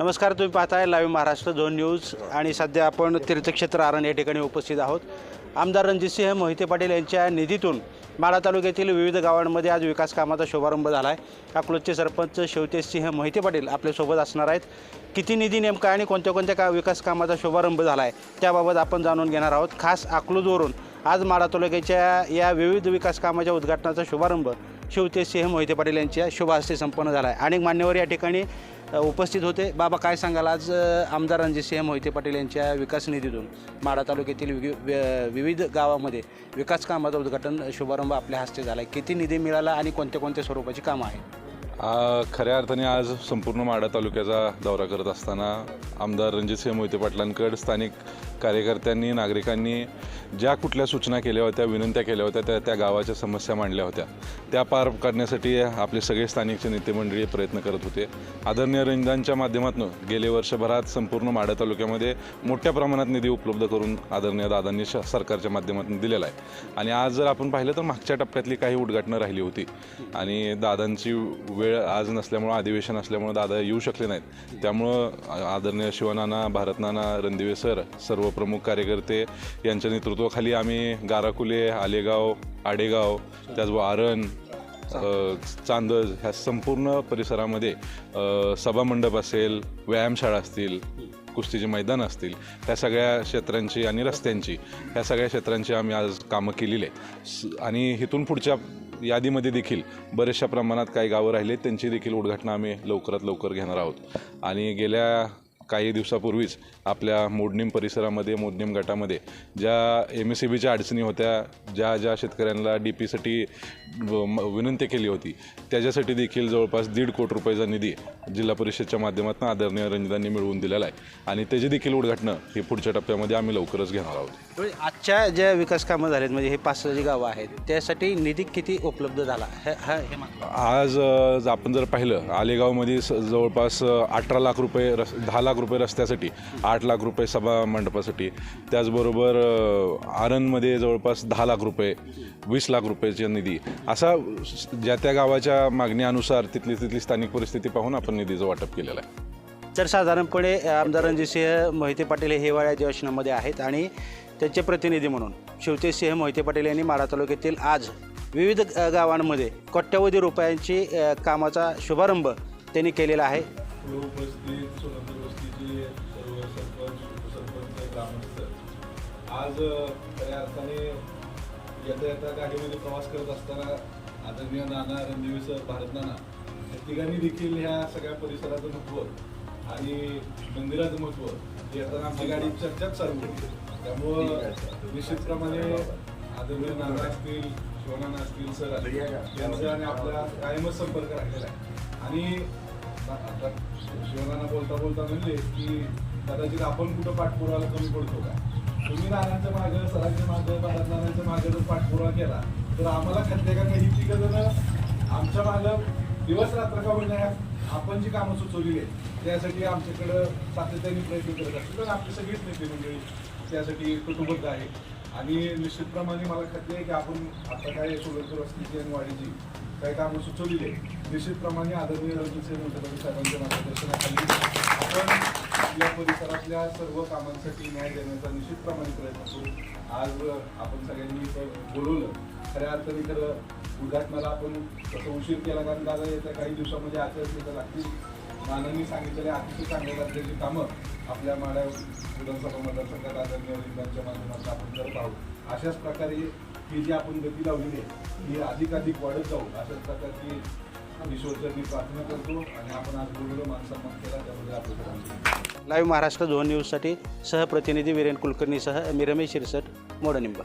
नमस्कार तुम्ही पाहताय लाईव्ह महाराष्ट्र झोन न्यूज आणि सध्या आपण तीर्थक्षेत्र आरण या ठिकाणी उपस्थित आहोत. आमदार रणजितसिंह मोहिते पाटील यांच्या निधीतून माढा तालुक्यातील विविध गावांमध्ये आज विकास कामाचा शुभारंभ झाला आहे अकलूजचे सरपंच शिवतेजसिंह मोहिते पाटील आपल्यासोबत असणार आहेत. किती निधी नेमका आणि कोणत्या कोणत्या का विकास कामाचा शुभारंभ झाला आहे त्याबाबत आपण जाणून घेणार आहोत. खास अकलूजवरून आज माढा तालुक्याच्या या विविध विकास कामाच्या उद्घाटनाचा शुभारंभ शिवतेजसिंह मोहिते पाटील यांच्या शुभ हस्ते संपन्न झाला आहे अनेक मान्यवर या ठिकाणी उपस्थित होते. बाबा काय सांगाल? आज आमदार रणजित सिंह मोहिते पाटील यांच्या विकास निधीतून माढा तालुक्यातील विविध गावामध्ये विकास कामाचं उद्घाटन शुभारंभ आपल्या हस्ते झाला आहे किती निधी मिळाला आणि कोणत्या कोणत्या स्वरूपाची कामं आहेत? खऱ्या अर्थाने आज संपूर्ण माढा तालुक्याचा दौरा करत असताना आमदार रणजितसिंह मोहिते पाटलांकडे स्थानिक कार्यकर्त्यांनी नागरिकांनी ज्या कुठल्या सूचना केल्या होत्या विनंत्या केल्या होत्या त्या त्या गावाच्या समस्या मांडल्या होत्या. त्या पार करण्यासाठी आपले सगळे स्थानिकचे नेते मंडळी प्रयत्न करत होते. आदरणीय रंजनांच्या माध्यमातून गेले वर्षभरात संपूर्ण माढा तालुक्यामध्ये मोठ्या प्रमाणात निधी उपलब्ध करून आदरणीय दादांनी श- सरकारच्या माध्यमातून दिलेला आहे. आणि आज जर आपण पाहिलं तर मागच्या टप्प्यातली काही उद्घाटनं राहिली होती. आणि दादांची वेळ आज नसल्यामुळं अधिवेशन असल्यामुळं दादा येऊ शकले नाहीत. त्यामुळं आदरणीय शिवनाना भारतनाना रणदिवे सर सर्व प्रमुख कार्यकर्ते यांच्या नेतृत्वाखाली आम्ही गाराकुले आलेगाव आडेगाव त्याचबरोबर आरण चांदज ह्या संपूर्ण परिसरामध्ये सभामंडप असेल व्यायामशाळा असतील कुस्तीचे मैदान असतील ह्या सगळ्या क्षेत्रांची आणि रस्त्यांची ह्या सगळ्या क्षेत्रांची आम्ही आज कामं केलेली आहे स- आणि इथून पुढच्या यादीमध्ये देखील बऱ्याचशा प्रमाणात काही गावं राहिले आहेत, त्यांची देखील उद्घाटनं आम्ही लवकरात लवकर घेणार आहोत. आणि गेल्या काही दिवसापूर्वीच आपल्या मोडणीम परिसरामध्ये मोडणीम गटामध्ये ज्या एम एस सी बीच्या अडचणी होत्या ज्या ज्या शेतकऱ्यांना डी पीसाठी विनंती केली होती त्याच्यासाठी देखील जवळपास दीड कोटी रुपयाचा निधी जिल्हा परिषदच्या माध्यमातून आदरणीय रंजनांनी मिळवून दिलेला आहे. आणि त्याची देखील उद्घाटनं ही पुढच्या टप्प्यामध्ये आम्ही लवकरच घेणार आहोत. म्हणजे आजच्या ज्या विकास कामं झालेत म्हणजे हे पाच जी गावं आहेत त्यासाठी निधी किती उपलब्ध झाला? आज आपण जर पाहिलं आलेगावमध्ये जवळपास अठरा लाख रुपये रस दहा लाख रुपये रस्त्यासाठी आठ लाख रुपये सभा मंडपासाठी. त्याचबरोबर आनंदमध्ये आरणमध्ये जवळपास दहा लाख रुपये वीस लाख रुपयाचा निधी. असा ज्या त्या गावाच्या मागण्यानुसार तिथली तिथली स्थानिक परिस्थिती पाहून आपण निधीचं वाटप केलेलं आहे. तर साधारणपणे आमदार रणजितसिंह मोहिते पाटील हे हिवाळ्या अधिवेशनामध्ये आहेत आणि त्यांचे प्रतिनिधी म्हणून शिवतेसिंह मोहिते पाटील यांनी माढा तालुक्यातील आज विविध गावांमध्ये कोट्यवधी रुपयांची कामाचा शुभारंभ त्यांनी केलेला आहे. उपस्थित सोनंदर वस्तीचे सर्व सरपंच उपसरपंच ग्रामस्थ आज खऱ्या अर्थाने येता गाडीमध्ये प्रवास करत असताना आदरणीय नाना रणदेवी सर भारत नाना या तिघांनी देखील ह्या सगळ्या परिसराचं महत्त्व आणि मंदिराचं महत्त्व येताना आमची गाडी चर्चाच चालू होती त्यामुळं निश्चितप्रमाणे आदरणीय नाना असतील शिवनाना असतील सर यांचा आणि आपला कायमच संपर्क राहिलेला आहे आणि आता शिवनाना बोलता बोलता म्हणले की कदाचित आपण कुठं पाठपुरावा कमी पडतो का? तुम्ही नानांच्या मागे सरांच्या मागे भारत नानांच्या मागं जर पाठपुरावा केला तर आम्हाला खाद्य का ही तिघ जण आमच्या मागं दिवस रात्र का होईना आपण जी कामं सुचवली आहेत त्यासाठी आमच्याकडं सातत्याने प्रयत्न करत असतो तर आपली सगळीच नेते मंडळी त्यासाठी कुटुंबद्ध आहे. आणि निश्चितप्रमाणे मला खात्री आहे की आपण आता काय सोलरकर वस्तीची आणि वाढीची काही कामं सुचवलेली आहे. निश्चितप्रमाणे आदरणीय रणजितसिंह मोठे साहेबांच्या मार्गदर्शनाखाली आपण या परिसरातल्या सर्व कामांसाठी न्याय देण्याचा निश्चितप्रमाणे प्रयत्न करू. आज आपण सगळ्यांनी बोलवलं खऱ्या अर्थाने तर उद्घाटनाला आपण तसं उशीर केला कारण दादा येत्या काही दिवसामध्ये आचारसंहिता लागतील. नानांनी सांगितलेल्या अतिशय चांगल्या दर्जाची कामं आपल्या माड्या विधानसभा मतदारसंघात आदरणीय वरिष्ठांच्या माध्यमातून आपण करत आहोत. अशाच प्रकारे ही जी आपण गती लावलेली आहे ही अधिकाधिक वाढत जाऊ अशा प्रकारची ईश्वरचरणी प्रार्थना करतो आणि आपण आज बोललो मानसन्मान केला त्याबद्दल लाईव्ह महाराष्ट्र झोन न्यूजसाठी सहप्रतिनिधी वीरेन कुलकर्णीसह मी रमेश शिरसट मोडनिंबा.